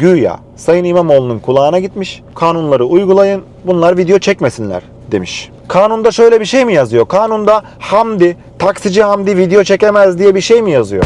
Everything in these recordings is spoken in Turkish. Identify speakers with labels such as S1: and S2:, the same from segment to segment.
S1: Güya Sayın İmamoğlu'nun kulağına gitmiş. Kanunları uygulayın. Bunlar video çekmesinler demiş. Kanunda şöyle bir şey mi yazıyor? Kanunda Hamdi, taksici Hamdi video çekemez diye bir şey mi yazıyor?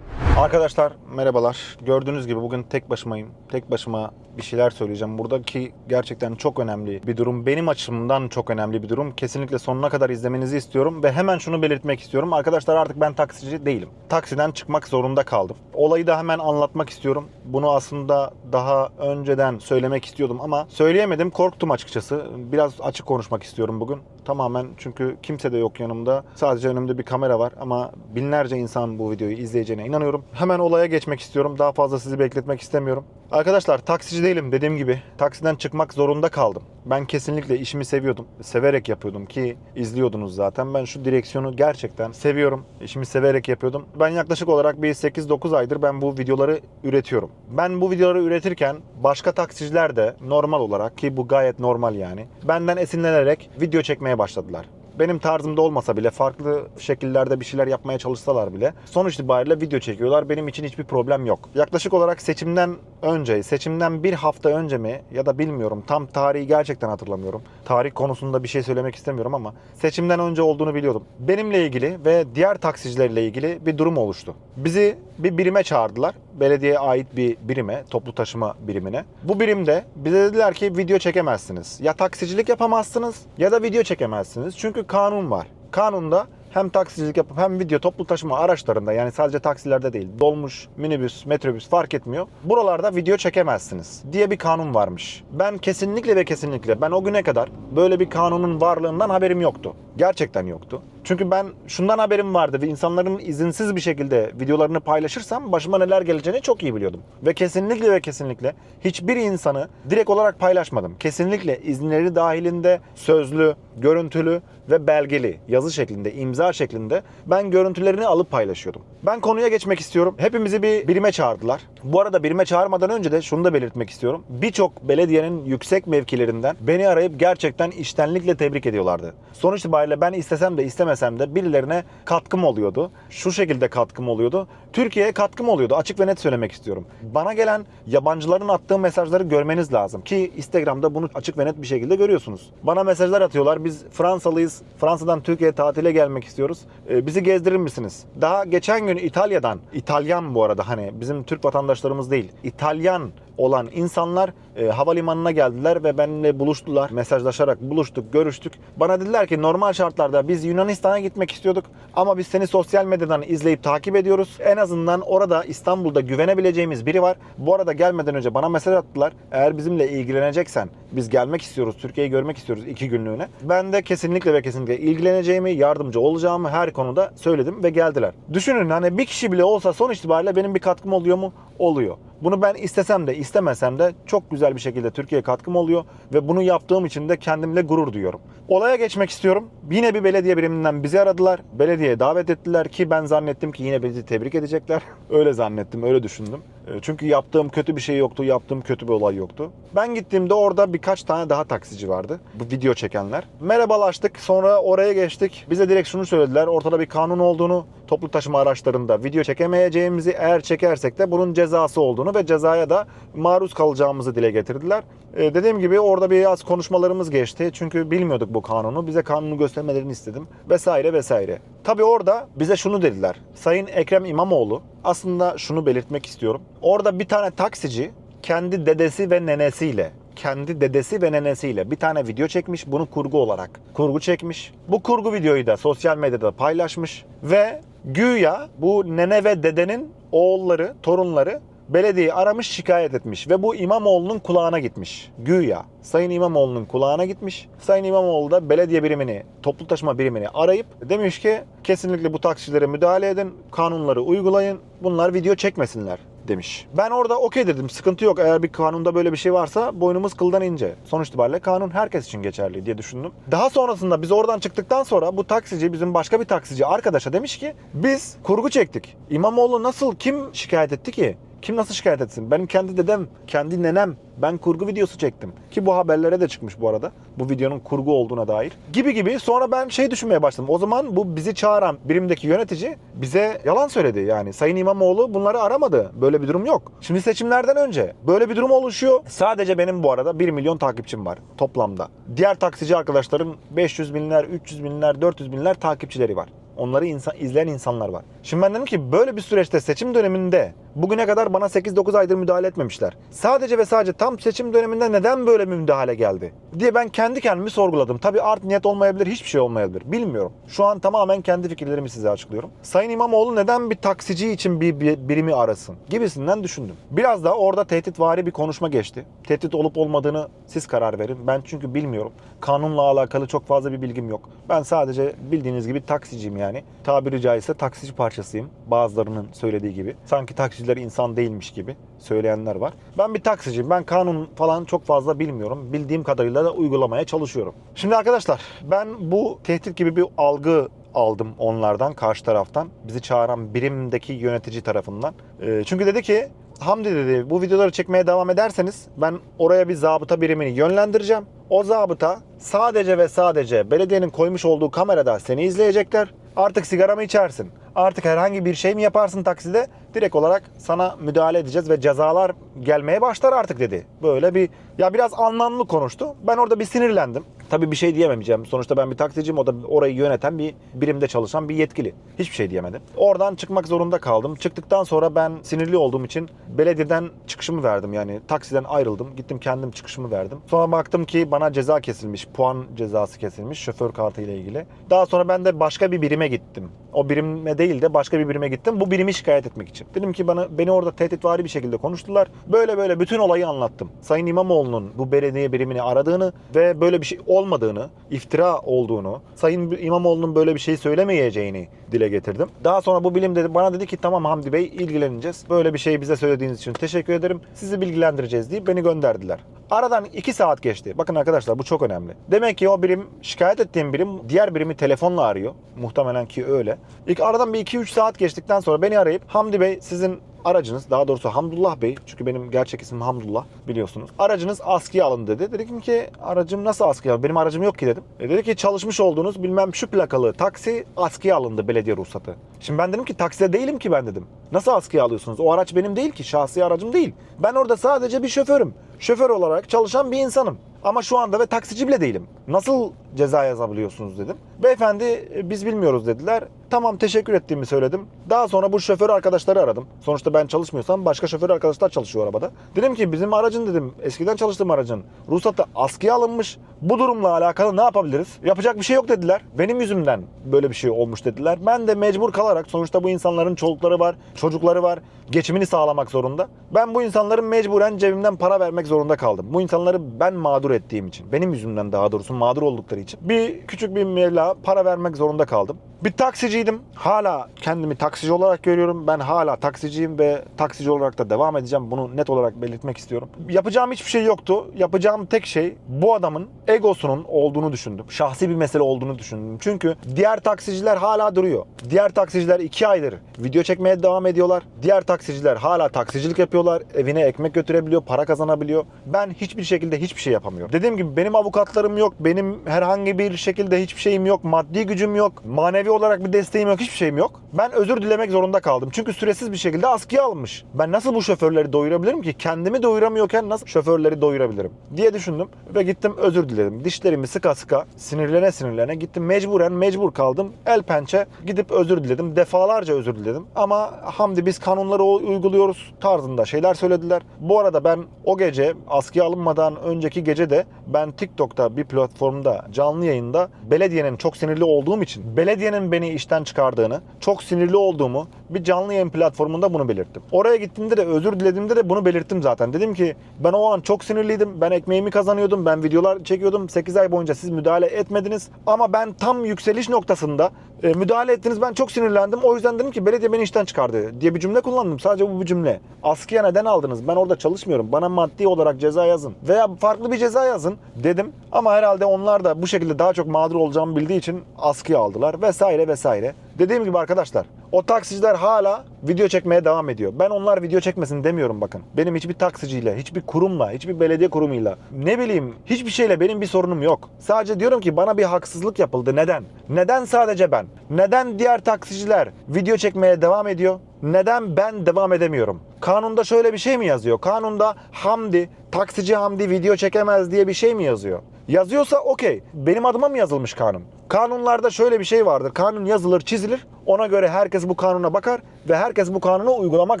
S1: Arkadaşlar merhabalar. Gördüğünüz gibi bugün tek başımayım. Tek başıma bir şeyler söyleyeceğim. Buradaki gerçekten çok önemli bir durum. Benim açımdan çok önemli bir durum. Kesinlikle sonuna kadar izlemenizi istiyorum ve hemen şunu belirtmek istiyorum. Arkadaşlar artık ben taksici değilim. Taksiden çıkmak zorunda kaldım. Olayı da hemen anlatmak istiyorum. Bunu aslında daha önceden söylemek istiyordum ama söyleyemedim. Korktum açıkçası. Biraz açık konuşmak istiyorum bugün. Tamamen çünkü kimse de yok yanımda. Sadece önümde bir kamera var ama binlerce insan bu videoyu izleyeceğine inanıyorum. Hemen olaya geçmek istiyorum. Daha fazla sizi bekletmek istemiyorum. Arkadaşlar taksici değilim dediğim gibi. Taksiden çıkmak zorunda kaldım. Ben kesinlikle işimi seviyordum. Severek yapıyordum ki izliyordunuz zaten. Ben şu direksiyonu gerçekten seviyorum. İşimi severek yapıyordum. Ben yaklaşık olarak bir 8-9 aydır ben bu videoları üretiyorum. Ben bu videoları üretirken başka taksiciler de normal olarak ki bu gayet normal yani. Benden esinlenerek video çekmeye başladılar benim tarzımda olmasa bile farklı şekillerde bir şeyler yapmaya çalışsalar bile sonuç itibariyle video çekiyorlar. Benim için hiçbir problem yok. Yaklaşık olarak seçimden önce, seçimden bir hafta önce mi ya da bilmiyorum tam tarihi gerçekten hatırlamıyorum. Tarih konusunda bir şey söylemek istemiyorum ama seçimden önce olduğunu biliyordum. Benimle ilgili ve diğer taksicilerle ilgili bir durum oluştu. Bizi bir birime çağırdılar. Belediyeye ait bir birime, toplu taşıma birimine. Bu birimde bize dediler ki video çekemezsiniz. Ya taksicilik yapamazsınız ya da video çekemezsiniz. Çünkü kanun var. Kanunda hem taksicilik yapıp hem video toplu taşıma araçlarında yani sadece taksilerde değil dolmuş, minibüs, metrobüs fark etmiyor. Buralarda video çekemezsiniz diye bir kanun varmış. Ben kesinlikle ve kesinlikle ben o güne kadar böyle bir kanunun varlığından haberim yoktu. Gerçekten yoktu. Çünkü ben şundan haberim vardı ve insanların izinsiz bir şekilde videolarını paylaşırsam başıma neler geleceğini çok iyi biliyordum. Ve kesinlikle ve kesinlikle hiçbir insanı direkt olarak paylaşmadım. Kesinlikle izinleri dahilinde sözlü, görüntülü ve belgeli yazı şeklinde, imza şeklinde ben görüntülerini alıp paylaşıyordum. Ben konuya geçmek istiyorum. Hepimizi bir birime çağırdılar. Bu arada birime çağırmadan önce de şunu da belirtmek istiyorum. Birçok belediyenin yüksek mevkilerinden beni arayıp gerçekten iştenlikle tebrik ediyorlardı. Sonuç itibariyle ben istesem de istemesem de birilerine katkım oluyordu. Şu şekilde katkım oluyordu. Türkiye'ye katkım oluyordu. Açık ve net söylemek istiyorum. Bana gelen yabancıların attığı mesajları görmeniz lazım. Ki Instagram'da bunu açık ve net bir şekilde görüyorsunuz. Bana mesajlar atıyorlar. Biz Fransalıyız. Fransa'dan Türkiye'ye tatile gelmek istiyoruz. Ee, bizi gezdirir misiniz? Daha geçen gün İtalya'dan, İtalyan bu arada hani bizim Türk vatandaşlarımız değil. İtalyan olan insanlar e, havalimanına geldiler ve benimle buluştular. Mesajlaşarak buluştuk, görüştük. Bana dediler ki normal şartlarda biz Yunanistan'a gitmek istiyorduk ama biz seni sosyal medyadan izleyip takip ediyoruz. En azından orada İstanbul'da güvenebileceğimiz biri var. Bu arada gelmeden önce bana mesaj attılar. Eğer bizimle ilgileneceksen biz gelmek istiyoruz, Türkiye'yi görmek istiyoruz iki günlüğüne. Ben de kesinlikle ve kesinlikle ilgileneceğimi, yardımcı olacağımı her konuda söyledim ve geldiler. Düşünün hani bir kişi bile olsa sonuç itibariyle benim bir katkım oluyor mu? Oluyor. Bunu ben istesem de istemesem de çok güzel bir şekilde Türkiye'ye katkım oluyor ve bunu yaptığım için de kendimle gurur duyuyorum. Olaya geçmek istiyorum. Yine bir belediye biriminden bizi aradılar. Belediyeye davet ettiler ki ben zannettim ki yine bizi tebrik edecekler. öyle zannettim, öyle düşündüm. E, Çünkü yaptığım kötü bir şey yoktu, yaptığım kötü bir olay yoktu. Ben gittiğimde orada birkaç tane daha taksici vardı. Bu video çekenler. Merhabalaştık, sonra oraya geçtik. Bize direkt şunu söylediler. Ortada bir kanun olduğunu, toplu taşıma araçlarında video çekemeyeceğimizi, eğer çekersek de bunun cezası olduğunu ve cezaya da maruz kalacağımızı dile getirdiler. E, dediğim gibi orada biraz konuşmalarımız geçti. Çünkü bilmiyorduk bu kanunu. Bize kanunu göstermelerini istedim. Vesaire vesaire. Tabii orada bize şunu dediler. Sayın Ekrem İmamoğlu aslında şunu belirtmek istiyorum. Orada bir tane taksici kendi dedesi ve nenesiyle kendi dedesi ve nenesiyle bir tane video çekmiş. Bunu kurgu olarak kurgu çekmiş. Bu kurgu videoyu da sosyal medyada paylaşmış ve güya bu nene ve dedenin oğulları, torunları belediyeyi aramış şikayet etmiş ve bu İmamoğlu'nun kulağına gitmiş. Güya Sayın İmamoğlu'nun kulağına gitmiş. Sayın İmamoğlu da belediye birimini, toplu taşıma birimini arayıp demiş ki kesinlikle bu taksicilere müdahale edin, kanunları uygulayın, bunlar video çekmesinler demiş. Ben orada okey dedim sıkıntı yok eğer bir kanunda böyle bir şey varsa boynumuz kıldan ince. Sonuç itibariyle kanun herkes için geçerli diye düşündüm. Daha sonrasında biz oradan çıktıktan sonra bu taksici bizim başka bir taksici arkadaşa demiş ki biz kurgu çektik. İmamoğlu nasıl kim şikayet etti ki? Kim nasıl şikayet etsin? Benim kendi dedem, kendi nenem ben kurgu videosu çektim. Ki bu haberlere de çıkmış bu arada. Bu videonun kurgu olduğuna dair. Gibi gibi. Sonra ben şey düşünmeye başladım. O zaman bu bizi çağıran birimdeki yönetici bize yalan söyledi. Yani Sayın İmamoğlu bunları aramadı. Böyle bir durum yok. Şimdi seçimlerden önce böyle bir durum oluşuyor. Sadece benim bu arada 1 milyon takipçim var toplamda. Diğer taksici arkadaşların 500 binler, 300 binler, 400 binler takipçileri var. Onları insan, izleyen insanlar var. Şimdi ben dedim ki böyle bir süreçte seçim döneminde bugüne kadar bana 8-9 aydır müdahale etmemişler. Sadece ve sadece tam seçim döneminde neden böyle bir müdahale geldi diye ben kendi kendimi sorguladım. Tabii art niyet olmayabilir, hiçbir şey olmayabilir. Bilmiyorum. Şu an tamamen kendi fikirlerimi size açıklıyorum. Sayın İmamoğlu neden bir taksici için bir, bir birimi arasın gibisinden düşündüm. Biraz da orada tehditvari bir konuşma geçti. Tehdit olup olmadığını siz karar verin. Ben çünkü bilmiyorum. Kanunla alakalı çok fazla bir bilgim yok. Ben sadece bildiğiniz gibi taksiciyim yani. Tabiri caizse taksici parçasıyım. Bazılarının söylediği gibi. Sanki taksiciler insan değilmiş gibi söyleyenler var. Ben bir taksiciyim. Ben kanun falan çok fazla bilmiyorum. Bildiğim kadarıyla da uygulamaya çalışıyorum. Şimdi arkadaşlar ben bu tehdit gibi bir algı aldım onlardan karşı taraftan. Bizi çağıran birimdeki yönetici tarafından. Ee, çünkü dedi ki Hamdi dedi bu videoları çekmeye devam ederseniz ben oraya bir zabıta birimini yönlendireceğim. O zabıta sadece ve sadece belediyenin koymuş olduğu kamerada seni izleyecekler. Artık sigara mı içersin? Artık herhangi bir şey mi yaparsın takside? Direkt olarak sana müdahale edeceğiz ve cezalar gelmeye başlar artık dedi. Böyle bir ya biraz anlamlı konuştu. Ben orada bir sinirlendim. Tabii bir şey diyemeyeceğim. Sonuçta ben bir taksiciyim. O da orayı yöneten bir birimde çalışan bir yetkili. Hiçbir şey diyemedim. Oradan çıkmak zorunda kaldım. Çıktıktan sonra ben sinirli olduğum için belediyeden çıkışımı verdim. Yani taksiden ayrıldım. Gittim kendim çıkışımı verdim. Sonra baktım ki bana ceza kesilmiş. Puan cezası kesilmiş şoför kartı ile ilgili. Daha sonra ben de başka bir birime gittim. O birime değil de başka bir birime gittim. Bu birimi şikayet etmek için. Dedim ki bana beni orada tehditvari bir şekilde konuştular. Böyle böyle bütün olayı anlattım. Sayın İmamoğlu'nun bu belediye birimini aradığını ve böyle bir şey olmadığını, iftira olduğunu, Sayın İmamoğlu'nun böyle bir şey söylemeyeceğini dile getirdim. Daha sonra bu bilim dedi bana dedi ki tamam Hamdi Bey ilgileneceğiz. Böyle bir şey bize söylediğiniz için teşekkür ederim. Sizi bilgilendireceğiz deyip beni gönderdiler. Aradan 2 saat geçti. Bakın arkadaşlar bu çok önemli. Demek ki o birim şikayet ettiğim birim diğer birimi telefonla arıyor. Muhtemelen ki öyle. İlk aradan bir 2-3 saat geçtikten sonra beni arayıp Hamdi Bey sizin aracınız daha doğrusu Hamdullah Bey çünkü benim gerçek ismim Hamdullah biliyorsunuz. Aracınız askıya alındı dedi. Dedim ki aracım nasıl askıya alındı? Benim aracım yok ki dedim. E dedi ki çalışmış olduğunuz bilmem şu plakalı taksi askıya alındı belediye ruhsatı. Şimdi ben dedim ki takside değilim ki ben dedim. Nasıl askıya alıyorsunuz? O araç benim değil ki şahsi aracım değil. Ben orada sadece bir şoförüm. Şoför olarak çalışan bir insanım. Ama şu anda ve taksici bile değilim. Nasıl ceza yazabiliyorsunuz dedim. Beyefendi e, biz bilmiyoruz dediler. Tamam teşekkür ettiğimi söyledim. Daha sonra bu şoför arkadaşları aradım. Sonuçta ben çalışmıyorsam başka şoför arkadaşlar çalışıyor arabada. Dedim ki bizim aracın dedim eskiden çalıştığım aracın ruhsatı askıya alınmış. Bu durumla alakalı ne yapabiliriz? Yapacak bir şey yok dediler. Benim yüzümden böyle bir şey olmuş dediler. Ben de mecbur kalarak sonuçta bu insanların çolukları var, çocukları var. Geçimini sağlamak zorunda. Ben bu insanların mecburen cebimden para vermek zorunda kaldım. Bu insanları ben mağdur ettiğim için, benim yüzümden daha doğrusu mağdur oldukları için bir küçük bir meblağ para vermek zorunda kaldım. Bir taksiciydim. Hala kendimi taksici olarak görüyorum. Ben hala taksiciyim ve taksici olarak da devam edeceğim. Bunu net olarak belirtmek istiyorum. Yapacağım hiçbir şey yoktu. Yapacağım tek şey bu adamın egosunun olduğunu düşündüm. Şahsi bir mesele olduğunu düşündüm. Çünkü diğer taksiciler hala duruyor. Diğer taksiciler iki aydır video çekmeye devam ediyorlar. Diğer taksiciler hala taksicilik yapıyorlar. Evine ekmek götürebiliyor, para kazanabiliyor. Ben hiçbir şekilde hiçbir şey yapamıyorum. Dediğim gibi benim avukatlarım yok. Benim herhangi bir şekilde hiçbir şeyim yok. Maddi gücüm yok. Manevi olarak bir desteğim yok. Hiçbir şeyim yok. Ben özür dilemek zorunda kaldım. Çünkü süresiz bir şekilde askıya alınmış. Ben nasıl bu şoförleri doyurabilirim ki? Kendimi doyuramıyorken nasıl şoförleri doyurabilirim? diye düşündüm ve gittim özür diledim. Dişlerimi sıka sıka sinirlene sinirlene gittim. Mecburen mecbur kaldım. El pençe gidip özür diledim. Defalarca özür diledim. Ama Hamdi biz kanunları uyguluyoruz tarzında şeyler söylediler. Bu arada ben o gece askıya alınmadan önceki gece de ben TikTok'ta bir platformda canlı yayında belediyenin çok sinirli olduğum için belediyenin beni işten çıkardığını, çok sinirli olduğumu bir canlı yayın platformunda bunu belirttim. Oraya gittiğimde de özür dilediğimde de bunu belirttim zaten. Dedim ki ben o an çok sinirliydim. Ben ekmeğimi kazanıyordum. Ben videolar çekiyordum. 8 ay boyunca siz müdahale etmediniz. Ama ben tam yükseliş noktasında e, müdahale ettiniz. Ben çok sinirlendim. O yüzden dedim ki belediye beni işten çıkardı diye bir cümle kullandım. Sadece bu bir cümle. Askıya neden aldınız? Ben orada çalışmıyorum. Bana maddi olarak ceza yazın. Veya farklı bir ceza yazın dedim. Ama herhalde onlar da bu şekilde daha çok mağdur olacağımı bildiği için askıya aldılar vesaire vesaire. Dediğim gibi arkadaşlar o taksiciler hala video çekmeye devam ediyor. Ben onlar video çekmesin demiyorum bakın. Benim hiçbir taksiciyle, hiçbir kurumla, hiçbir belediye kurumuyla, ne bileyim hiçbir şeyle benim bir sorunum yok. Sadece diyorum ki bana bir haksızlık yapıldı. Neden? Neden sadece ben? Neden diğer taksiciler video çekmeye devam ediyor? Neden ben devam edemiyorum? Kanunda şöyle bir şey mi yazıyor? Kanunda Hamdi, taksici Hamdi video çekemez diye bir şey mi yazıyor? Yazıyorsa okey. Benim adıma mı yazılmış kanun? Kanunlarda şöyle bir şey vardır. Kanun yazılır, çizilir. Ona göre herkes bu kanuna bakar ve herkes bu kanunu uygulamak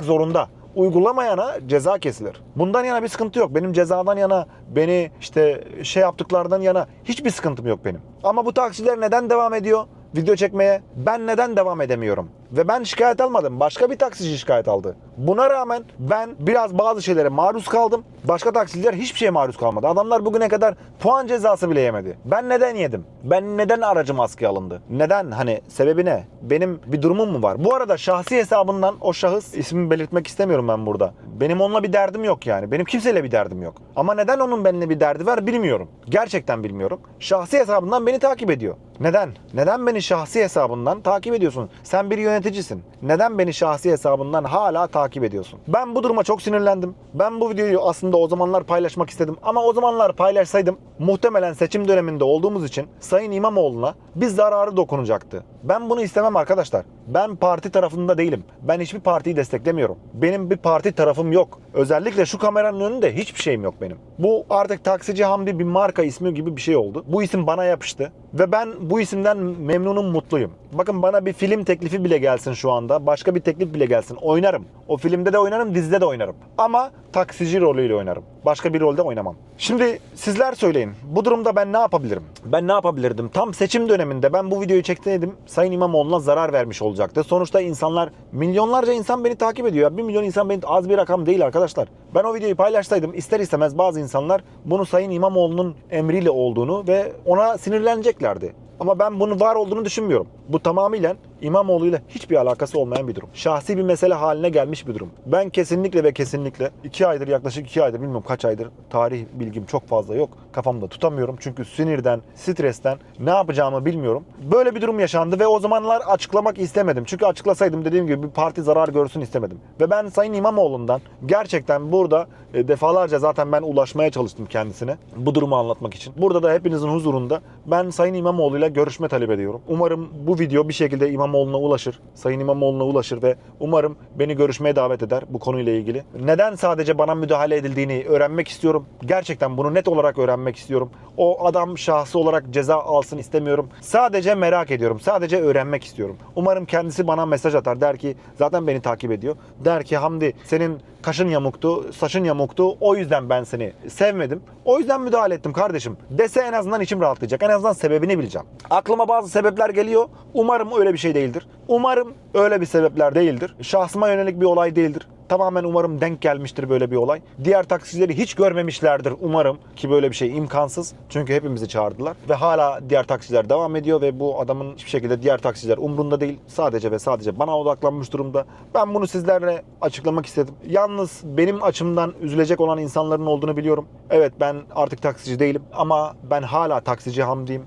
S1: zorunda. Uygulamayana ceza kesilir. Bundan yana bir sıkıntı yok. Benim cezadan yana, beni işte şey yaptıklardan yana hiçbir sıkıntım yok benim. Ama bu taksiler neden devam ediyor? video çekmeye ben neden devam edemiyorum? Ve ben şikayet almadım. Başka bir taksici şikayet aldı. Buna rağmen ben biraz bazı şeylere maruz kaldım. Başka taksiciler hiçbir şeye maruz kalmadı. Adamlar bugüne kadar puan cezası bile yemedi. Ben neden yedim? Ben neden aracım askıya alındı? Neden? Hani sebebi ne? Benim bir durumum mu var? Bu arada şahsi hesabından o şahıs ismini belirtmek istemiyorum ben burada. Benim onunla bir derdim yok yani. Benim kimseyle bir derdim yok. Ama neden onun benimle bir derdi var bilmiyorum. Gerçekten bilmiyorum. Şahsi hesabından beni takip ediyor. Neden? Neden beni şahsi hesabından takip ediyorsun? Sen bir yöneticisin. Neden beni şahsi hesabından hala takip ediyorsun? Ben bu duruma çok sinirlendim. Ben bu videoyu aslında o zamanlar paylaşmak istedim. Ama o zamanlar paylaşsaydım muhtemelen seçim döneminde olduğumuz için Sayın İmamoğlu'na bir zararı dokunacaktı. Ben bunu istemem arkadaşlar. Ben parti tarafında değilim. Ben hiçbir partiyi desteklemiyorum. Benim bir parti tarafım yok. Özellikle şu kameranın önünde hiçbir şeyim yok benim. Bu artık Taksici Hamdi bir marka ismi gibi bir şey oldu. Bu isim bana yapıştı. Ve ben bu isimden memnunum, mutluyum. Bakın bana bir film teklifi bile gelsin şu anda. Başka bir teklif bile gelsin. Oynarım. O filmde de oynarım, dizide de oynarım. Ama taksici rolüyle oynarım. Başka bir rolde oynamam. Şimdi sizler söyleyin. Bu durumda ben ne yapabilirim? Ben ne yapabilirdim? Tam seçim döneminde ben bu videoyu çekseydim Sayın İmamoğlu'na zarar vermiş olacaktı. Sonuçta insanlar, milyonlarca insan beni takip ediyor. Bir milyon insan beni az bir rakam değil arkadaşlar. Ben o videoyu paylaşsaydım ister istemez bazı insanlar bunu Sayın İmamoğlu'nun emriyle olduğunu ve ona sinirleneceklerdi. Ama ben bunun var olduğunu düşünmüyorum. Bu tamamıyla İmamoğlu ile hiçbir alakası olmayan bir durum. Şahsi bir mesele haline gelmiş bir durum. Ben kesinlikle ve kesinlikle iki aydır yaklaşık iki aydır bilmiyorum kaç aydır tarih bilgim çok fazla yok. Kafamda tutamıyorum. Çünkü sinirden, stresten ne yapacağımı bilmiyorum. Böyle bir durum yaşandı ve o zamanlar açıklamak istemedim. Çünkü açıklasaydım dediğim gibi bir parti zarar görsün istemedim. Ve ben Sayın İmamoğlu'ndan gerçekten burada e, defalarca zaten ben ulaşmaya çalıştım kendisine bu durumu anlatmak için. Burada da hepinizin huzurunda ben Sayın İmamoğlu ile görüşme talep ediyorum. Umarım bu video bir şekilde İmamoğlu'na ulaşır. Sayın İmamoğlu'na ulaşır ve umarım beni görüşmeye davet eder bu konuyla ilgili. Neden sadece bana müdahale edildiğini öğrenmek istiyorum. Gerçekten bunu net olarak öğrenmek istiyorum. O adam şahsı olarak ceza alsın istemiyorum. Sadece merak ediyorum. Sadece öğrenmek istiyorum. Umarım kendisi bana mesaj atar. Der ki zaten beni takip ediyor. Der ki Hamdi senin kaşın yamuktu, saçın yamuktu. O yüzden ben seni sevmedim. O yüzden müdahale ettim kardeşim. Dese en azından içim rahatlayacak. En azından sebebini bileceğim. Aklıma bazı sebepler geliyor. Umarım öyle bir şey değildir. Umarım öyle bir sebepler değildir. Şahsıma yönelik bir olay değildir. Tamamen umarım denk gelmiştir böyle bir olay. Diğer taksicileri hiç görmemişlerdir umarım ki böyle bir şey imkansız. Çünkü hepimizi çağırdılar ve hala diğer taksiciler devam ediyor ve bu adamın hiçbir şekilde diğer taksiciler umrunda değil. Sadece ve sadece bana odaklanmış durumda. Ben bunu sizlerle açıklamak istedim. Yalnız benim açımdan üzülecek olan insanların olduğunu biliyorum. Evet ben artık taksici değilim ama ben hala taksici Hamdi'yim.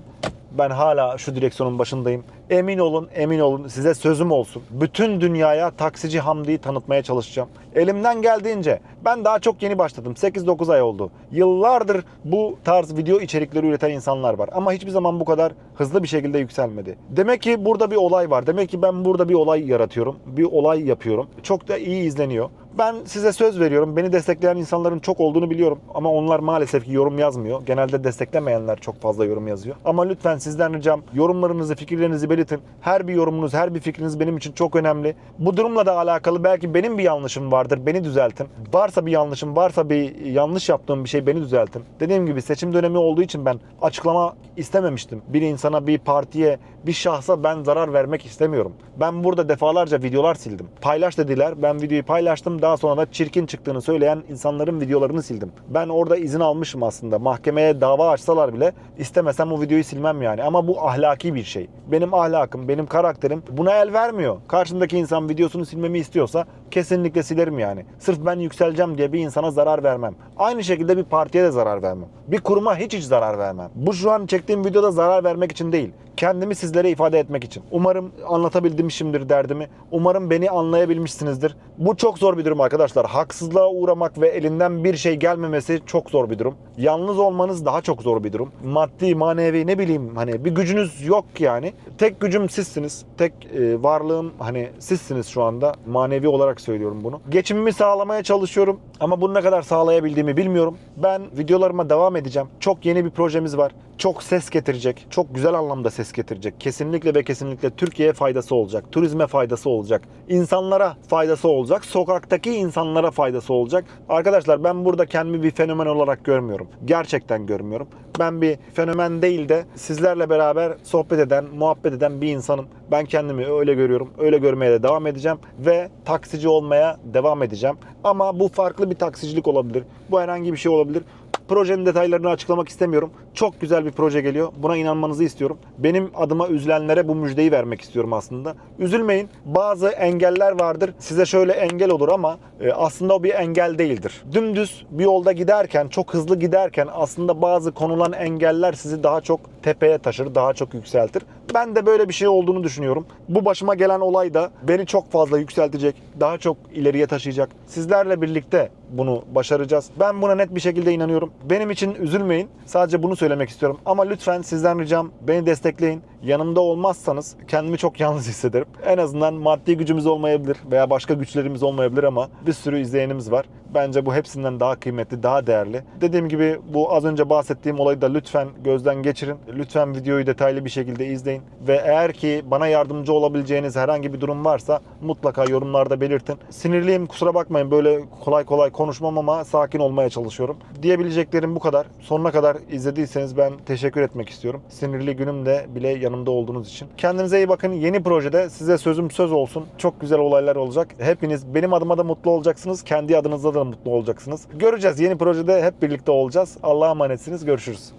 S1: Ben hala şu direksiyonun başındayım. Emin olun, emin olun size sözüm olsun. Bütün dünyaya taksici Hamdi'yi tanıtmaya çalışacağım. Elimden geldiğince ben daha çok yeni başladım. 8-9 ay oldu. Yıllardır bu tarz video içerikleri üreten insanlar var. Ama hiçbir zaman bu kadar hızlı bir şekilde yükselmedi. Demek ki burada bir olay var. Demek ki ben burada bir olay yaratıyorum. Bir olay yapıyorum. Çok da iyi izleniyor. Ben size söz veriyorum. Beni destekleyen insanların çok olduğunu biliyorum. Ama onlar maalesef ki yorum yazmıyor. Genelde desteklemeyenler çok fazla yorum yazıyor. Ama lütfen sizden ricam yorumlarınızı, fikirlerinizi belirtin. Her bir yorumunuz, her bir fikriniz benim için çok önemli. Bu durumla da alakalı belki benim bir yanlışım vardır. Beni düzeltin. Varsa bir yanlışım, varsa bir yanlış yaptığım bir şey beni düzeltin. Dediğim gibi seçim dönemi olduğu için ben açıklama istememiştim. Bir insana, bir partiye, bir şahsa ben zarar vermek istemiyorum. Ben burada defalarca videolar sildim. Paylaş dediler. Ben videoyu paylaştım. Daha sonra da çirkin çıktığını söyleyen insanların videolarını sildim. Ben orada izin almışım aslında. Mahkemeye dava açsalar bile istemesem o videoyu silmem yani. Ama bu ahlaki bir şey. Benim ahlakım, benim karakterim buna el vermiyor. Karşımdaki insan videosunu silmemi istiyorsa kesinlikle silerim yani. Sırf ben yükseleceğim diye bir insana zarar vermem. Aynı şekilde bir partiye de zarar vermem. Bir kuruma hiç hiç zarar vermem. Bu şu an çektiğim videoda zarar vermek için değil. Kendimi sizlere ifade etmek için. Umarım anlatabilmişimdir derdimi. Umarım beni anlayabilmişsinizdir. Bu çok zor bir durum arkadaşlar. Haksızlığa uğramak ve elinden bir şey gelmemesi çok zor bir durum. Yalnız olmanız daha çok zor bir durum. Maddi, manevi ne bileyim hani bir gücünüz yok yani. Tek gücüm sizsiniz. Tek e, varlığım hani sizsiniz şu anda. Manevi olarak söylüyorum bunu. Geçimimi sağlamaya çalışıyorum ama bunu ne kadar sağlayabildiğimi bilmiyorum. Ben videolarıma devam edeceğim. Çok yeni bir projemiz var. Çok ses getirecek. Çok güzel anlamda ses getirecek. Kesinlikle ve kesinlikle Türkiye'ye faydası olacak. Turizme faydası olacak. insanlara faydası olacak. Sokaktaki insanlara faydası olacak. Arkadaşlar ben burada kendimi bir fenomen olarak görmüyorum. Gerçekten görmüyorum. Ben bir fenomen değil de sizlerle beraber sohbet eden, muhabbet eden bir insanım. Ben kendimi öyle görüyorum. Öyle görmeye de devam edeceğim ve taksici olmaya devam edeceğim. Ama bu farklı bir taksicilik olabilir. Bu herhangi bir şey olabilir. Projenin detaylarını açıklamak istemiyorum. Çok güzel bir proje geliyor. Buna inanmanızı istiyorum. Benim adıma üzülenlere bu müjdeyi vermek istiyorum aslında. Üzülmeyin. Bazı engeller vardır. Size şöyle engel olur ama e, aslında o bir engel değildir. Dümdüz bir yolda giderken, çok hızlı giderken aslında bazı konulan engeller sizi daha çok tepeye taşır, daha çok yükseltir. Ben de böyle bir şey olduğunu düşünüyorum. Bu başıma gelen olay da beni çok fazla yükseltecek, daha çok ileriye taşıyacak. Sizlerle birlikte bunu başaracağız. Ben buna net bir şekilde inanıyorum. Benim için üzülmeyin. Sadece bunu söylemek istiyorum. Ama lütfen sizden ricam beni destekleyin. Yanımda olmazsanız kendimi çok yalnız hissederim. En azından maddi gücümüz olmayabilir veya başka güçlerimiz olmayabilir ama bir sürü izleyenimiz var. Bence bu hepsinden daha kıymetli, daha değerli. Dediğim gibi bu az önce bahsettiğim olayı da lütfen gözden geçirin. Lütfen videoyu detaylı bir şekilde izleyin. Ve eğer ki bana yardımcı olabileceğiniz herhangi bir durum varsa mutlaka yorumlarda belirtin. Sinirliyim kusura bakmayın böyle kolay kolay konuşmam ama sakin olmaya çalışıyorum. Diyebileceklerim bu kadar. Sonuna kadar izlediyseniz ben teşekkür etmek istiyorum. Sinirli günümde bile yanımda olduğunuz için. Kendinize iyi bakın. Yeni projede size sözüm söz olsun. Çok güzel olaylar olacak. Hepiniz benim adıma da mutlu olacaksınız. Kendi adınızda da mutlu olacaksınız. Göreceğiz. Yeni projede hep birlikte olacağız. Allah'a emanetsiniz. Görüşürüz.